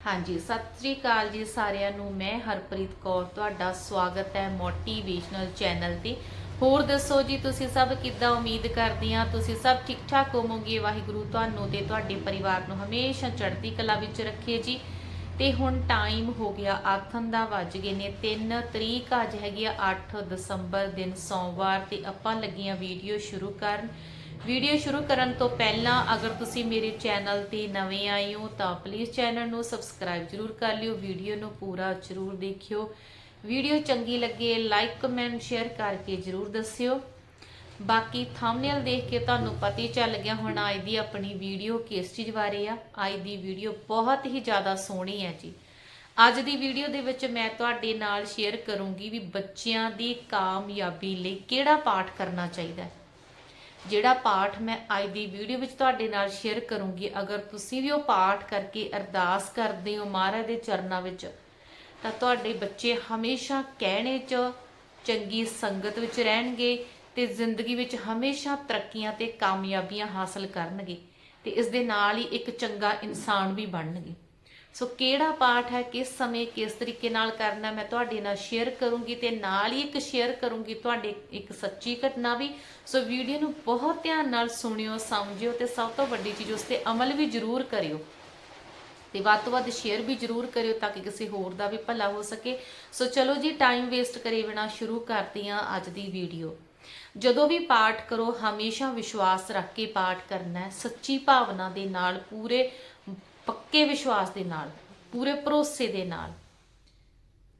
ਹਾਂਜੀ, ਸਤਿ ਸ੍ਰੀ ਅਕਾਲ ਜੀ ਸਾਰਿਆਂ ਨੂੰ। ਮੈਂ ਹਰਪ੍ਰੀਤ ਕੌਰ, ਤੁਹਾਡਾ ਸਵਾਗਤ ਹੈ ਮੋਟੀਵੇਸ਼ਨਲ ਚੈਨਲ ਤੇ। ਹੋਰ ਦੱਸੋ ਜੀ, ਤੁਸੀਂ ਸਭ ਕਿੱਦਾਂ ਉਮੀਦ ਕਰਦੇ ਆ ਤੁਸੀਂ ਸਭ ਠੀਕ ਠਾਕ ਹੋਵੋਗੇ? ਵਾਹਿਗੁਰੂ ਤੁਹਾਨੂੰ ਤੇ ਤੁਹਾਡੇ ਪਰਿਵਾਰ ਨੂੰ ਹਮੇਸ਼ਾ ਚੜ੍ਹਦੀ ਕਲਾ ਵਿੱਚ ਰੱਖੇ ਜੀ। ਤੇ ਹੁਣ ਟਾਈਮ ਹੋ ਗਿਆ ਆਥਨ ਦਾ ਵੱਜ ਗਏ ਨੇ 3 ਤਰੀਕ ਅੱਜ ਹੈਗੀ ਆ 8 ਦਸੰਬਰ ਦਿਨ ਸੋਮਵਾਰ ਤੇ ਆਪਾਂ ਲੱਗੀਆਂ ਵੀਡੀਓ ਸ਼ੁਰੂ ਕਰਨ। ਵੀਡੀਓ ਸ਼ੁਰੂ ਕਰਨ ਤੋਂ ਪਹਿਲਾਂ ਅਗਰ ਤੁਸੀਂ ਮੇਰੇ ਚੈਨਲ ਤੇ ਨਵੇਂ ਆਏ ਹੋ ਤਾਂ ਪਲੀਜ਼ ਚੈਨਲ ਨੂੰ ਸਬਸਕ੍ਰਾਈਬ ਜਰੂਰ ਕਰ ਲਿਓ, ਵੀਡੀਓ ਨੂੰ ਪੂਰਾ ਜਰੂਰ ਦੇਖਿਓ। ਵੀਡੀਓ ਚੰਗੀ ਲੱਗੇ ਲਾਈਕ ਕਮੈਂਟ ਸ਼ੇਅਰ ਕਰਕੇ ਜਰੂਰ ਦੱਸਿਓ। ਬਾਕੀ ਥੰਬਨੇਲ ਦੇਖ ਕੇ ਤੁਹਾਨੂੰ ਪਤਾ ਹੀ ਚੱਲ ਗਿਆ ਹੁਣ ਅੱਜ ਦੀ ਆਪਣੀ ਵੀਡੀਓ ਕਿਸ ਚੀਜ਼ ਬਾਰੇ ਆ। ਅੱਜ ਦੀ ਵੀਡੀਓ ਬਹੁਤ ਹੀ ਜ਼ਿਆਦਾ ਸੋਹਣੀ ਹੈ ਜੀ। ਅੱਜ ਦੀ ਵੀਡੀਓ ਦੇ ਵਿੱਚ ਮੈਂ ਤੁਹਾਡੇ ਨਾਲ ਸ਼ੇਅਰ ਕਰੂੰਗੀ ਵੀ ਬੱਚਿਆਂ ਦੀ ਕਾਮਯਾਬੀ ਲਈ ਕਿਹੜਾ ਪਾਠ ਕਰਨਾ ਚਾਹੀਦਾ ਹੈ। ਜਿਹੜਾ ਪਾਠ ਮੈਂ ਅੱਜ ਦੀ ਵੀਡੀਓ ਵਿੱਚ ਤੁਹਾਡੇ ਨਾਲ ਸ਼ੇਅਰ ਕਰੂੰਗੀ, ਅਗਰ ਤੁਸੀਂ ਵੀ ਉਹ ਪਾਠ ਕਰਕੇ ਅਰਦਾਸ ਕਰਦੇ ਹੋ ਮਹਾਰਾਜ ਦੇ ਚਰਨਾਂ ਵਿੱਚ, ਤਾਂ ਤੁਹਾਡੇ ਬੱਚੇ ਹਮੇਸ਼ਾ ਕਹਿਣੇ 'ਚ ਚੰਗੀ ਸੰਗਤ ਵਿੱਚ ਰਹਿਣਗੇ ਤੇ ਜ਼ਿੰਦਗੀ ਵਿੱਚ ਹਮੇਸ਼ਾ ਤਰੱਕੀਆਂ ਤੇ ਕਾਮਯਾਬੀਆਂ ਹਾਸਲ ਕਰਨਗੇ ਤੇ ਇਸ ਦੇ ਨਾਲ ਹੀ ਇੱਕ ਚੰਗਾ ਇਨਸਾਨ ਵੀ ਬਣਨਗੇ। ਸੋ ਕਿਹੜਾ ਪਾਠ ਹੈ, ਕਿਸ ਸਮੇਂ, ਕਿਸ ਤਰੀਕੇ ਨਾਲ ਕਰਨਾ ਮੈਂ ਤੁਹਾਡੇ ਨਾਲ ਸ਼ੇਅਰ ਕਰੂੰਗੀ ਤੇ ਨਾਲ ਹੀ ਇੱਕ ਸ਼ੇਅਰ ਕਰੂੰਗੀ ਤੁਹਾਡੇ ਇੱਕ ਸੱਚੀ ਘਟਨਾ ਵੀ। ਸੋ ਵੀਡੀਓ ਨੂੰ ਬਹੁਤ ਧਿਆਨ ਨਾਲ ਸੁਣਿਓ, ਸਮਝਿਓ ਤੇ ਸਭ ਤੋਂ ਵੱਡੀ ਚੀਜ਼ ਉਸ ਤੇ ਅਮਲ ਵੀ ਜ਼ਰੂਰ ਕਰਿਓ। ਤੇ ਵੱਧ ਤੋਂ ਵੱਧ ਸ਼ੇਅਰ ਵੀ ਜ਼ਰੂਰ ਕਰਿਓ ਤਾਂ ਕਿ ਕਿਸੇ ਹੋਰ ਦਾ ਵੀ ਭਲਾ ਹੋ ਸਕੇ। ਸੋ ਚਲੋ ਜੀ ਟਾਈਮ ਵੇਸਟ ਕਰੇ ਬਿਨਾ ਸ਼ੁਰੂ ਕਰਦੀ ਹਾਂ ਅੱਜ ਦੀ ਵੀਡੀਓ ਜਦੋਂ ਵੀ ਪਾਠ ਕਰੋ, ਹਮੇਸ਼ਾ ਵਿਸ਼ਵਾਸ ਰੱਖ ਕੇ ਪਾਠ ਕਰਨਾ ਹੈ, ਸੱਚੀ ਭਾਵਨਾ ਦੇ ਨਾਲ ਪੂਰੇ ਪੱਕੇ ਵਿਸ਼ਵਾਸ ਦੇ ਨਾਲ, ਪੂਰੇ ਭਰੋਸੇ ਦੇ ਨਾਲ।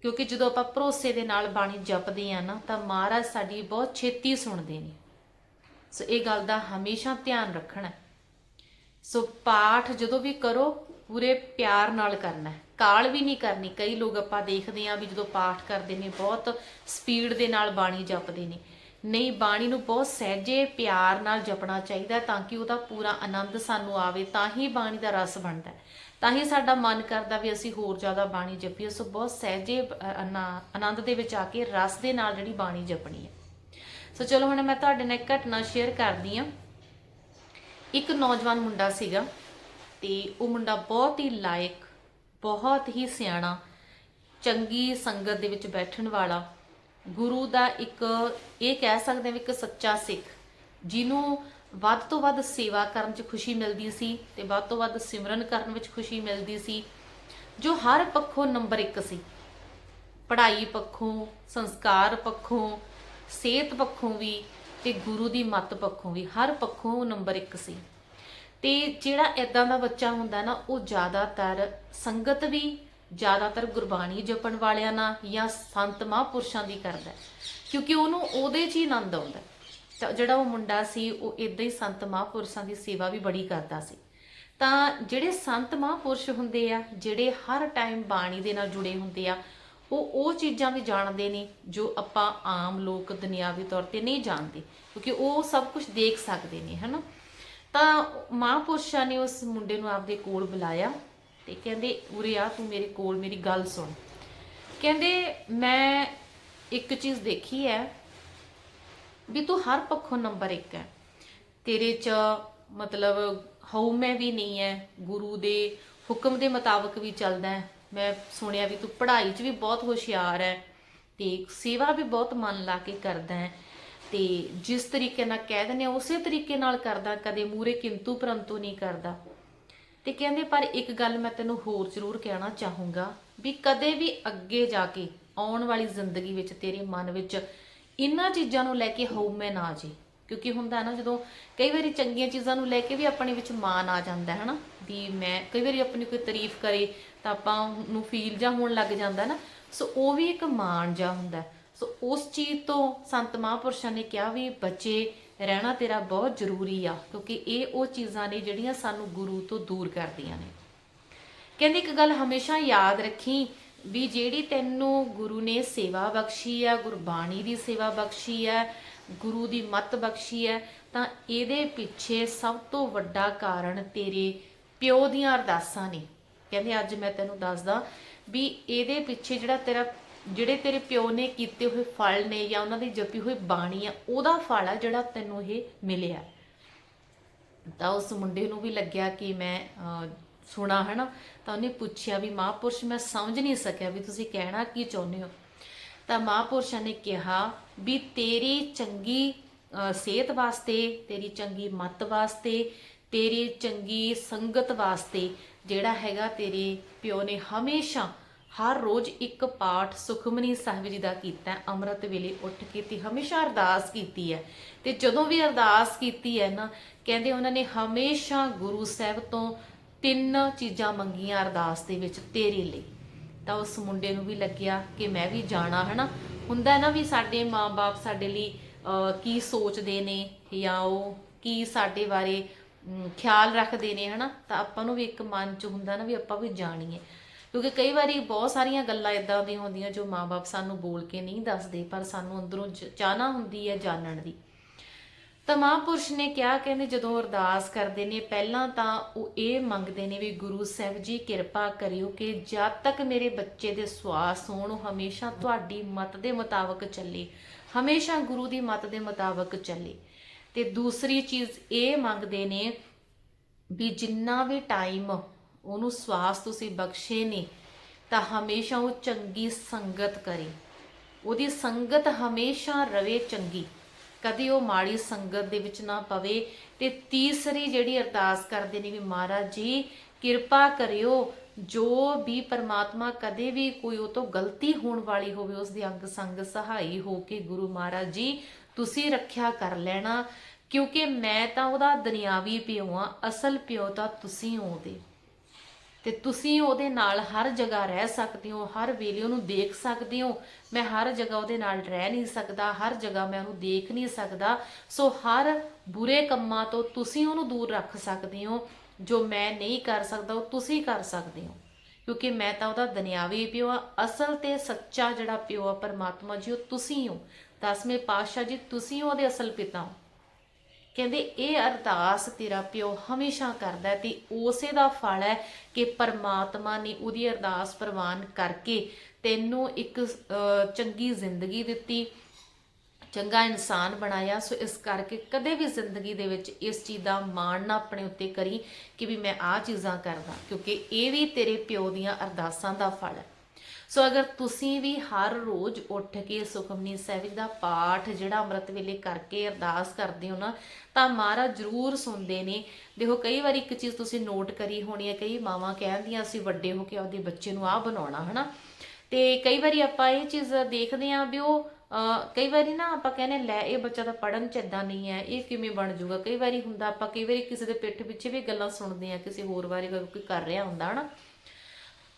ਕਿਉਂਕਿ ਜਦੋਂ ਆਪਾਂ ਭਰੋਸੇ ਦੇ ਨਾਲ ਬਾਣੀ ਜਪਦੇ ਆ ਨਾ, ਤਾਂ ਮਹਾਰਾਜ ਸਾਡੀ ਬਹੁਤ ਛੇਤੀ ਸੁਣਦੇ ਨੇ। ਸੋ ਇਹ ਗੱਲ ਦਾ ਹਮੇਸ਼ਾ ਧਿਆਨ ਰੱਖਣਾ ਸੋ ਪਾਠ ਜਦੋਂ ਵੀ ਕਰੋ, ਪੂਰੇ ਪਿਆਰ ਨਾਲ ਕਰਨਾ ਕਾਲ ਵੀ ਨਹੀਂ ਕਰਨੀ। ਕਈ ਲੋਕ ਆਪਾਂ ਦੇਖਦੇ ਆਂ ਵੀ ਜਦੋਂ ਪਾਠ ਕਰਦੇ ਨੇ, ਬਹੁਤ ਸਪੀਡ ਦੇ ਨਾਲ ਬਾਣੀ ਜਪਦੇ ਨੇ। ਨਹੀਂ ਬਾਣੀ ਨੂੰ ਬਹੁਤ ਸਹਿਜੇ ਪਿਆਰ ਨਾਲ ਜਪਣਾ ਚਾਹੀਦਾ ਤਾਂ ਕਿ ਉਹਦਾ ਪੂਰਾ ਆਨੰਦ ਸਾਨੂੰ ਆਵੇ ਤਾਂ ਹੀ ਬਾਣੀ ਦਾ ਰਸ ਬਣਦਾ ਤਾਂ ਹੀ ਸਾਡਾ ਮਨ ਕਰਦਾ ਵੀ ਅਸੀਂ ਹੋਰ ਜ਼ਿਆਦਾ ਬਾਣੀ ਜਪੀਏ। ਸੋ ਬਹੁਤ ਸਹਿਜੇ ਅ, ਆਨੰਦ ਦੇ ਵਿੱਚ ਆ ਕੇ ਰਸ ਦੇ ਨਾਲ ਜਿਹੜੀ ਬਾਣੀ ਜਪਣੀ ਹੈ। ਸੋ ਚਲੋ ਹੁਣ ਮੈਂ ਤੁਹਾਡੇ ਨਾਲ ਇੱਕ ਘਟਨਾ ਸ਼ੇਅਰ ਕਰਦੀ ਹਾਂ। ਇੱਕ ਨੌਜਵਾਨ ਮੁੰਡਾ ਸੀਗਾ ਤੇ ਉਹ ਮੁੰਡਾ ਬਹੁਤ ਹੀ ਲਾਇਕ ਬਹੁਤ ਹੀ ਸਿਆਣਾ ਚੰਗੀ ਸੰਗਤ ਦੇ ਵਿੱਚ ਬੈਠਣ ਵਾਲਾ ਗੁਰੂ ਦਾ ਇੱਕ ਇਹ ਕਹਿ ਸਕਦੇ ਹਾਂ ਵੀ ਇੱਕ ਸੱਚਾ ਸਿੱਖ, ਜਿਹਨੂੰ ਵੱਧ ਤੋਂ ਵੱਧ ਸੇਵਾ ਕਰਨ 'ਚ ਖੁਸ਼ੀ ਮਿਲਦੀ ਸੀ ਤੇ ਵੱਧ ਤੋਂ ਵੱਧ ਸਿਮਰਨ ਕਰਨ ਵਿੱਚ ਖੁਸ਼ੀ ਮਿਲਦੀ ਸੀ, ਜੋ ਹਰ ਪੱਖੋਂ ਨੰਬਰ 1 ਸੀ। ਪੜ੍ਹਾਈ ਪੱਖੋਂ, ਸੰਸਕਾਰ ਪੱਖੋਂ, ਸਿਹਤ ਪੱਖੋਂ ਵੀ ਤੇ ਗੁਰੂ ਦੀ ਮੱਤ ਪੱਖੋਂ ਵੀ ਹਰ ਪੱਖੋਂ ਨੰਬਰ 1 ਸੀ। ਤੇ ਜਿਹੜਾ ਇਦਾਂ ਦਾ ਬੱਚਾ ਹੁੰਦਾ ਨਾ, ਉਹ ਜ਼ਿਆਦਾਤਰ ਸੰਗਤ ਵੀ ਜ਼ਿਆਦਾਤਰ ਗੁਰਬਾਣੀ ਜਪਣ ਵਾਲਿਆਂ ਨਾਲ ਜਾਂ ਸੰਤ ਮਹਾਂਪੁਰਸ਼ਾਂ ਦੀ ਕਰਦਾ ਕਿਉਂਕਿ ਉਹਨੂੰ ਉਹਦੇ 'ਚ ਹੀ ਆਨੰਦ ਆਉਂਦਾ ਤਾਂ ਜਿਹੜਾ ਉਹ ਮੁੰਡਾ ਸੀ, ਉਹ ਇਦਾਂ ਹੀ ਸੰਤ ਮਹਾਂਪੁਰਸ਼ਾਂ ਦੀ ਸੇਵਾ ਵੀ ਬੜੀ ਕਰਦਾ ਸੀ। ਤਾਂ ਜਿਹੜੇ ਸੰਤ ਮਹਾਂਪੁਰਸ਼ ਹੁੰਦੇ ਆ, ਜਿਹੜੇ ਹਰ ਟਾਈਮ ਬਾਣੀ ਦੇ ਨਾਲ ਜੁੜੇ ਹੁੰਦੇ ਆ, ਉਹ ਉਹ ਚੀਜ਼ਾਂ ਵੀ ਜਾਣਦੇ ਨੇ ਜੋ ਆਪਾਂ ਆਮ ਲੋਕ ਦੁਨਿਆਵੀ ਤੌਰ ਤੇ ਨਹੀਂ ਜਾਣਦੇ, ਕਿਉਂਕਿ ਉਹ ਸਭ ਕੁਝ ਦੇਖ ਸਕਦੇ ਨੇ, ਹਨਾ? ਤਾਂ ਮਹਾਂਪੁਰਸ਼ਾਂ ਨੇ ਉਸ ਮੁੰਡੇ ਨੂੰ ਆਪਦੇ ਕੋਲ ਬੁਲਾਇਆ। ਤੇ ਕਹਿੰਦੇ, ਉਰੇ ਆ, ਤੂੰ ਮੇਰੇ ਕੋਲ, ਮੇਰੀ ਗੱਲ ਸੁਣ। ਕਹਿੰਦੇ, ਮੈਂ ਇੱਕ ਚੀਜ਼ ਦੇਖੀ ਹੈ ਵੀ ਤੂੰ ਹਰ ਪੱਖੋਂ ਨੰਬਰ 1 ਹੈ। ਤੇਰੇ ਚ ਮਤਲਬ ਹਉਮੈ ਵੀ ਨਹੀਂ ਹੈ, ਗੁਰੂ ਦੇ ਹੁਕਮ ਦੇ ਮੁਤਾਬਕ ਵੀ ਚੱਲਦਾ ਹੈ। ਮੈਂ ਸੁਣਿਆ ਵੀ ਤੂੰ ਪੜ੍ਹਾਈ 'ਚ ਵੀ ਬਹੁਤ ਹੁਸ਼ਿਆਰ ਹੈ ਤੇ ਸੇਵਾ ਵੀ ਬਹੁਤ ਮਨ ਲਾ ਕੇ ਕਰਦਾ ਹੈ। ਤੇ ਜਿਸ ਤਰੀਕੇ ਨਾਲ ਕਹਿ ਦਿੰਦੇ ਆ ਉਸੇ ਤਰੀਕੇ ਨਾਲ ਕਰਦਾ, ਕਦੇ ਮੂਰੇ ਕਿੰਤੂ ਪਰੰਤੂ ਨਹੀਂ ਕਰਦਾ। ਤੇ ਕਹਿੰਦੇ, ਪਰ ਇੱਕ ਗੱਲ ਮੈਂ ਤੈਨੂੰ ਹੋਰ ਜ਼ਰੂਰ ਕਹਿਣਾ ਚਾਹੂੰਗਾ ਵੀ ਕਦੇ ਵੀ ਅੱਗੇ ਜਾ ਕੇ ਆਉਣ ਵਾਲੀ ਜ਼ਿੰਦਗੀ ਵਿੱਚ ਤੇਰੇ ਮਨ ਵਿੱਚ ਇਹਨਾਂ ਚੀਜ਼ਾਂ ਨੂੰ ਲੈ ਕੇ ਹਉਮੈ ਨਾ ਜੇ। ਕਿਉਂਕਿ ਹੁੰਦਾ ਨਾ, ਜਦੋਂ ਕਈ ਵਾਰੀ ਚੰਗੀਆਂ ਚੀਜ਼ਾਂ ਨੂੰ ਲੈ ਕੇ ਵੀ ਆਪਣੇ ਵਿੱਚ ਮਾਣ ਆ ਜਾਂਦਾ ਹੈ ਹਨਾ? ਵੀ ਮੈਂ ਕਈ ਵਾਰੀ ਆਪਣੀ ਕੋਈ ਤਾਰੀਫ ਕਰੇ ਤਾਂ ਆਪਾਂ ਨੂੰ ਫੀਲ ਜਾਂ ਹੋਣ ਲੱਗ ਜਾਂਦਾ ਨਾ। ਸੋ ਉਹ ਵੀ ਇੱਕ ਮਾਣ ਜਾ ਹੁੰਦਾ। ਸੋ ਉਸ ਚੀਜ਼ ਤੋਂ ਸੰਤ ਮਹਾਂਪੁਰਸ਼ਾਂ ਨੇ ਕਿਹਾ ਵੀ ਬੱਚੇ ਰਹਿਣਾ ਤੇਰਾ ਬਹੁਤ ਜ਼ਰੂਰੀ ਆ, ਕਿਉਂਕਿ ਇਹ ਉਹ ਚੀਜ਼ਾਂ ਨੇ ਜਿਹੜੀਆਂ ਸਾਨੂੰ ਗੁਰੂ ਤੋਂ ਦੂਰ ਕਰਦੀਆਂ ਨੇ। ਕਹਿੰਦੇ ਇੱਕ ਗੱਲ ਹਮੇਸ਼ਾ ਯਾਦ ਰੱਖੀ ਵੀ ਜਿਹੜੀ ਤੈਨੂੰ ਗੁਰੂ ਨੇ ਸੇਵਾ ਬਖਸ਼ੀ ਆ, ਗੁਰਬਾਣੀ ਦੀ ਸੇਵਾ ਬਖਸ਼ੀ ਹੈ ਗੁਰੂ ਦੀ ਮੱਤ ਬਖਸ਼ੀ ਹੈ ਤਾਂ ਇਹਦੇ ਪਿੱਛੇ ਸਭ ਤੋਂ ਵੱਡਾ ਕਾਰਨ ਤੇਰੇ ਪਿਓ ਦੀਆਂ ਅਰਦਾਸਾਂ ਨੇ। ਕਹਿੰਦੇ ਅੱਜ ਮੈਂ ਤੈਨੂੰ ਦੱਸਦਾ ਵੀ ਇਹਦੇ ਪਿੱਛੇ ਜਿਹੜਾ ਤੇਰਾ ਜਿਹੜੇ ਤੇਰੇ ਪਿਓ ਨੇ ਕੀਤੇ ਹੋਏ ਫਲ ਨੇ ਜਾਂ ਉਹਨਾਂ ਦੀ ਜਪੀ ਹੋਈ ਬਾਣੀ ਆ ਉਹਦਾ ਫਲ ਆ ਜਿਹੜਾ ਤੈਨੂੰ ਇਹ ਮਿਲਿਆ। ਤਾਂ ਉਸ ਮੁੰਡੇ ਨੂੰ ਵੀ ਲੱਗਿਆ ਕਿ ਮੈਂ ਅਹ, ਸੁਣਾ ਹਨਾ? ਤਾਂ ਉਹਨੇ ਪੁੱਛਿਆ ਵੀ ਮਹਾਂਪੁਰਸ਼ ਮੈਂ ਸਮਝ ਨਹੀਂ ਸਕਿਆ ਵੀ ਤੁਸੀਂ ਕਹਿਣਾ ਕੀ ਚਾਹੁੰਦੇ ਹੋ? ਤਾਂ ਮਹਾਂਪੁਰਸ਼ਾਂ ਨੇ ਕਿਹਾ ਵੀ ਤੇਰੀ ਚੰਗੀ ਅ, ਸਿਹਤ ਵਾਸਤੇ ਤੇਰੀ ਚੰਗੀ ਮੱਤ ਵਾਸਤੇ ਤੇਰੀ ਚੰਗੀ ਸੰਗਤ ਵਾਸਤੇ ਜਿਹੜਾ ਹੈਗਾ ਤੇਰੇ ਪਿਓ ਨੇ ਹਮੇਸ਼ਾ ਹਰ ਰੋਜ਼ ਇੱਕ ਪਾਠ ਸੁਖਮਨੀ ਸਾਹਿਬ ਜੀ ਦਾ ਕੀਤਾ ਅੰਮ੍ਰਿਤ ਵੇਲੇ ਉੱਠ ਕੇ ਤੇ ਹਮੇਸ਼ਾ ਅਰਦਾਸ ਕੀਤੀ ਹੈ। ਤੇ ਜਦੋਂ ਵੀ ਅਰਦਾਸ ਕੀਤੀ ਹੈ ਨਾ ਕਹਿੰਦੇ ਉਹਨਾਂ ਨੇ ਹਮੇਸ਼ਾ ਗੁਰੂ ਸਾਹਿਬ ਤੋਂ ਤਿੰਨ ਚੀਜ਼ਾਂ ਮੰਗੀਆਂ ਅਰਦਾਸ ਦੇ ਵਿੱਚ ਤੇਰੇ ਲਈ। ਤਾਂ ਉਸ ਮੁੰਡੇ ਨੂੰ ਵੀ ਲੱਗਿਆ ਕਿ ਮੈਂ ਵੀ ਜਾਣਾ ਹਨਾ? ਹੁੰਦਾ ਨਾ ਵੀ ਸਾਡੇ ਮਾਪੇ ਸਾਡੇ ਲਈ ਅਹ, ਕੀ ਸੋਚਦੇ ਨੇ ਜਾਂ ਉਹ ਕੀ ਸਾਡੇ ਬਾਰੇ ਖਿਆਲ ਰੱਖਦੇ ਨੇ ਹਨਾ? ਤਾਂ ਆਪਾਂ ਨੂੰ ਵੀ ਇੱਕ ਮਨ ਚ ਹੁੰਦਾ ਨਾ ਵੀ ਆਪਾਂ ਵੀ ਜਾਣੀਏ। ਕਿਉਂਕਿ ਕਈ ਵਾਰੀ ਬਹੁਤ ਸਾਰੀਆਂ ਗੱਲਾਂ ਇਦਾਂ ਦੀਆਂ ਹੁੰਦੀਆਂ ਜੋ ਮਾਪੇ ਸਾਨੂੰ ਬੋਲ ਕੇ ਨਹੀਂ ਦੱਸਦੇ, ਪਰ ਸਾਨੂੰ ਅੰਦਰੋਂ ਜ- ਚਾਹਨਾ ਹੁੰਦੀ ਹੈ ਜਾਣਨ ਦੀ। ਤਾਂ ਮਹਾਂਪੁਰਸ਼ ਨੇ ਕਿਹਾ, ਕਹਿੰਦੇ ਜਦੋਂ ਅਰਦਾਸ ਕਰਦੇ ਨੇ, ਪਹਿਲਾਂ ਤਾਂ ਉਹ ਇਹ ਮੰਗਦੇ ਨੇ ਵੀ ਗੁਰੂ ਸਾਹਿਬ ਜੀ, ਕਿਰਪਾ ਕਰਿਓ ਕਿ ਜਦ ਤੱਕ ਮੇਰੇ ਬੱਚੇ ਦੇ ਸਵਾਸ ਹੋਣ, ਉਹ ਹਮੇਸ਼ਾ ਤੁਹਾਡੀ ਮਤ ਦੇ ਮੁਤਾਬਕ ਚੱਲੇ। ਹਮੇਸ਼ਾ ਗੁਰੂ ਦੀ ਮਤ ਦੇ ਮੁਤਾਬਕ ਚੱਲੇ। ਤੇ ਦੂਸਰੀ ਚੀਜ਼ ਇਹ ਮੰਗਦੇ ਨੇ ਵੀ ਜਿੰਨਾ ਵੀ ਟਾਈਮ ਉਹਨੂੰ ਸਵਾਸ ਤੁਸੀਂ ਬਖਸ਼ੇ ਨੇ, ਤਾਂ ਹਮੇਸ਼ਾ ਉਹ ਚੰਗੀ ਸੰਗਤ ਕਰੇ। ਉਹਦੀ ਸੰਗਤ ਹਮੇਸ਼ਾ ਰਵੇ ਚੰਗੀ। ਕਦੇ ਉਹ ਮਾੜੀ ਸੰਗਤ ਦੇ ਵਿੱਚ ਨਾ ਪਵੇ ਤੇ ਤੀਸਰੀ ਜਿਹੜੀ ਅਰਦਾਸ ਕਰਦੇ ਨੇ ਵੀ ਮਹਾਰਾਜ ਜੀ, ਕਿਰਪਾ ਕਰਿਓ, ਜੋ ਵੀ ਪਰਮਾਤਮਾ ਕਦੇ ਵੀ ਕੋਈ ਉਹ ਤੋਂ ਗਲਤੀ ਹੋਣ ਵਾਲੀ ਹੋਵੇ, ਉਸ ਦੇ ਅੰਗ ਸੰਗ ਸਹਾਈ ਹੋ ਕੇ ਗੁਰੂ ਮਹਾਰਾਜ ਜੀ, ਤੁਸੀਂ ਰੱਖਿਆ ਕਰ ਲੈਣਾ, ਕਿਉਂਕਿ ਮੈਂ ਤਾਂ ਉਹਦਾ ਦੁਨਿਆਵੀ ਪਿਓ ਆ ਅਸਲ ਪਿਓ ਤਾਂ ਤੁਸੀਂ ਹੋ ਉਹਦੇ ਤੇ ਤੁਸੀਂ ਉਹਦੇ ਨਾਲ ਹਰ ਜਗ੍ਹਾ ਰਹਿ ਸਕਦੇ ਹੋ, ਹਰ ਵੇਲੇ ਉਹਨੂੰ ਦੇਖ ਸਕਦੇ ਹੋ। ਮੈਂ ਹਰ ਜਗ੍ਹਾ ਉਹਦੇ ਨਾਲ ਰਹਿ ਨਹੀਂ ਸਕਦਾ, ਹਰ ਜਗ੍ਹਾ ਮੈਂ ਉਹਨੂੰ ਦੇਖ ਨਹੀਂ ਸਕਦਾ। ਸੋ ਹਰ ਬੁਰੇ ਕੰਮਾਂ ਤੋਂ ਤੁਸੀਂ ਉਹਨੂੰ ਦੂਰ ਰੱਖ ਸਕਦੇ ਹੋ। ਜੋ ਮੈਂ ਨਹੀਂ ਕਰ ਸਕਦਾ, ਉਹ ਤੁਸੀਂ ਕਰ ਸਕਦੇ ਹੋ। ਕਿਉਂਕਿ ਮੈਂ ਤਾਂ ਉਹਦਾ ਦੁਨਿਆਵੀ ਪਿਓ ਆ ਅਸਲ ਤੇ ਸੱਚਾ ਜਿਹੜਾ ਪਿਓ ਆ, ਪਰਮਾਤਮਾ ਜੀ, ਉਹ ਤੁਸੀਂ ਹੋ। ਦਸਵੇਂ ਪਾਤਸ਼ਾਹ ਜੀ, ਤੁਸੀਂ ਉਹਦੇ ਅਸਲ ਪਿਤਾ ਹੋ। ਕਹਿੰਦੇ ਇਹ ਅਰਦਾਸ ਤੇਰਾ ਪਿਓ ਹਮੇਸ਼ਾ ਕਰਦਾ ਹੈ ਤੇ ਉਸੇ ਦਾ ਫਲ ਹੈ ਕਿ ਪਰਮਾਤਮਾ ਨੇ ਉਹਦੀ ਅਰਦਾਸ ਪ੍ਰਵਾਨ ਕਰਕੇ ਤੈਨੂੰ ਇੱਕ ਚੰਗੀ ਜ਼ਿੰਦਗੀ ਦਿੱਤੀ, ਚੰਗਾ ਇਨਸਾਨ ਬਣਾਇਆ। ਸੋ ਇਸ ਕਰਕੇ ਕਦੇ ਵੀ ਜ਼ਿੰਦਗੀ ਦੇ ਵਿੱਚ ਇਸ ਚੀਜ਼ ਦਾ ਮਾਣ ਨਾ ਆਪਣੇ ਉੱਤੇ ਕਰੀ ਕਿ ਵੀ ਮੈਂ ਆਹ ਚੀਜ਼ਾਂ ਕਰਦਾ, ਕਿਉਂਕਿ ਇਹ ਵੀ ਤੇਰੇ ਪਿਓ ਦੀਆਂ ਅਰਦਾਸਾਂ ਦਾ ਫਲ ਹੈ। ਸੋ ਅਗਰ ਤੁਸੀਂ ਵੀ ਹਰ ਰੋਜ਼ ਉੱਠ ਕੇ ਸੁਖਮਨੀ ਸਾਹਿਬ ਦਾ ਪਾਠ ਜਿਹੜਾ ਅੰਮ੍ਰਿਤ ਵੇਲੇ ਕਰਕੇ ਅਰਦਾਸ ਕਰਦੇ ਹੋ ਨਾ, ਤਾਂ ਮਹਾਰਾਜ ਜ਼ਰੂਰ ਸੁਣਦੇ ਨੇ। ਦੇਖੋ, ਕਈ ਵਾਰੀ ਇੱਕ ਚੀਜ਼ ਤੁਸੀਂ ਨੋਟ ਕਰੀ ਹੋਣੀ ਹੈ, ਕਈ ਮਾਵਾਂ ਕਹਿੰਦੀਆਂ ਅਸੀਂ ਵੱਡੇ ਹੋ ਕੇ ਆਪਦੇ ਬੱਚੇ ਨੂੰ ਆਹ ਬਣਾਉਣਾ, ਹਨਾ? ਤੇ ਕਈ ਵਾਰੀ ਆਪਾਂ ਇਹ ਚੀਜ਼ ਦੇਖਦੇ ਆਂ ਵੀ ਉਹ ਕਈ ਵਾਰੀ ਨਾ ਆਪਾਂ ਕਹਿੰਦੇ ਲੈ, ਇਹ ਬੱਚਾ ਤਾਂ ਪੜਨ ਚ ਇਦਾਂ ਨਹੀਂ ਹੈ, ਇਹ ਕਿਵੇਂ ਬਣ ਜਾਊਗਾ? ਕਈ ਵਾਰੀ ਹੁੰਦਾ ਆਪਾਂ ਕਈ ਵਾਰੀ ਕਿਸੇ ਦੇ ਪਿੱਠ ਪਿੱਛੇ ਵੀ ਗੱਲਾਂ ਸੁਣਦੇ ਆ ਕਿਸੇ ਹੋਰ ਬਾਰੇ ਕੋਈ ਕਰ ਰਿਹਾ ਹੁੰਦਾ, ਹਨਾ?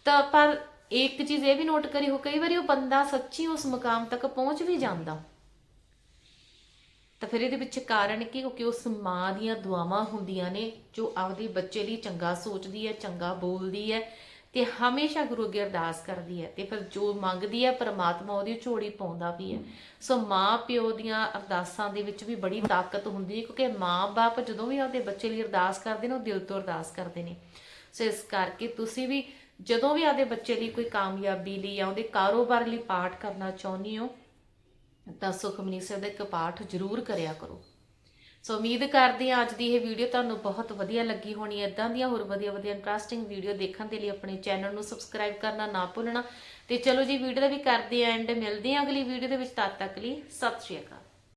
ਤਾਂ ਪਰ ਇੱਕ ਚੀਜ਼ ਇਹ ਵੀ ਨੋਟ ਕਰੀ ਹੋ, ਕਈ ਵਾਰੀ ਉਹ ਬੰਦਾ ਸੱਚੀ ਉਸ ਮੁਕਾਮ ਤੱਕ ਪਹੁੰਚ ਵੀ ਜਾਂਦਾ। ਤਾਂ ਫਿਰ ਇਹਦੇ ਪਿੱਛੇ ਕਾਰਨ ਕੀ? ਕਿਉਂਕਿ ਉਸ ਮਾਂ ਦੀਆਂ ਦੁਆਵਾਂ ਹੁੰਦੀਆਂ ਨੇ, ਜੋ ਆਪਦੇ ਬੱਚੇ ਲਈ ਚੰਗਾ ਸੋਚਦੀ ਹੈ, ਚੰਗਾ ਬੋਲਦੀ ਹੈ ਤੇ ਹਮੇਸ਼ਾ ਗੁਰੂ ਅੱਗੇ ਅਰਦਾਸ ਕਰਦੀ ਹੈ। ਤੇ ਫਿਰ ਜੋ ਮੰਗਦੀ ਹੈ, ਪਰਮਾਤਮਾ ਉਹਦੀ ਝੋਲੀ ਪਾਉਂਦਾ ਵੀ ਹੈ। ਸੋ ਮਾਂ ਪਿਓ ਦੀਆਂ ਅਰਦਾਸਾਂ ਦੇ ਵਿੱਚ ਵੀ ਬੜੀ ਤਾਕਤ ਹੁੰਦੀ ਹੈ, ਕਿਉਂਕਿ ਮਾਂ-ਬਾਪ ਜਦੋਂ ਵੀ ਆਪਦੇ ਬੱਚੇ ਲਈ ਅਰਦਾਸ ਕਰਦੇ ਨੇ, ਉਹ ਦਿਲ ਤੋਂ ਅਰਦਾਸ ਕਰਦੇ ਨੇ। ਸੋ ਇਸ ਕਰਕੇ ਤੁਸੀਂ ਵੀ ਜਦੋਂ ਵੀ ਆਪਦੇ ਬੱਚੇ ਲਈ ਕੋਈ ਕਾਮਯਾਬੀ ਲਈ ਜਾਂ ਉਹਦੇ ਕਾਰੋਬਾਰ ਲਈ ਪਾਠ ਕਰਨਾ ਚਾਹੁੰਦੇ ਹੋ, ਤਾਂ ਸੁਖਮਨੀ ਸਾਹਿਬ ਦਾ ਇੱਕ ਪਾਠ ਜ਼ਰੂਰ ਕਰਿਆ ਕਰੋ। ਸੋ ਉਮੀਦ ਕਰਦੇ ਹਾਂ ਅੱਜ ਦੀ ਇਹ ਵੀਡੀਓ ਤੁਹਾਨੂੰ ਬਹੁਤ ਵਧੀਆ ਲੱਗੀ ਹੋਣੀ। ਹੈ ਇਦਾਂ ਦੀਆਂ ਹੋਰ ਵਧੀਆ ਵਧੀਆ ਇੰਟਰਸਟਿੰਗ ਵੀਡੀਓ ਦੇਖਣ ਦੇ ਲਈ ਆਪਣੇ ਚੈਨਲ ਨੂੰ ਸਬਸਕ੍ਰਾਈਬ ਕਰਨਾ ਨਾ ਭੁੱਲਣਾ। ਤੇ ਚਲੋ ਜੀ ਵੀਡੀਓ ਦਾ ਵੀ ਕਰਦੇ ਆ ਐਂਡ ਮਿਲਦੇ ਹਾਂ ਅਗਲੀ ਵੀਡੀਓ ਦੇ ਵਿੱਚ। ਤਦ ਤੱਕ ਲਈ ਸਤਿ ਸ਼੍ਰੀ ਅਕਾਲ।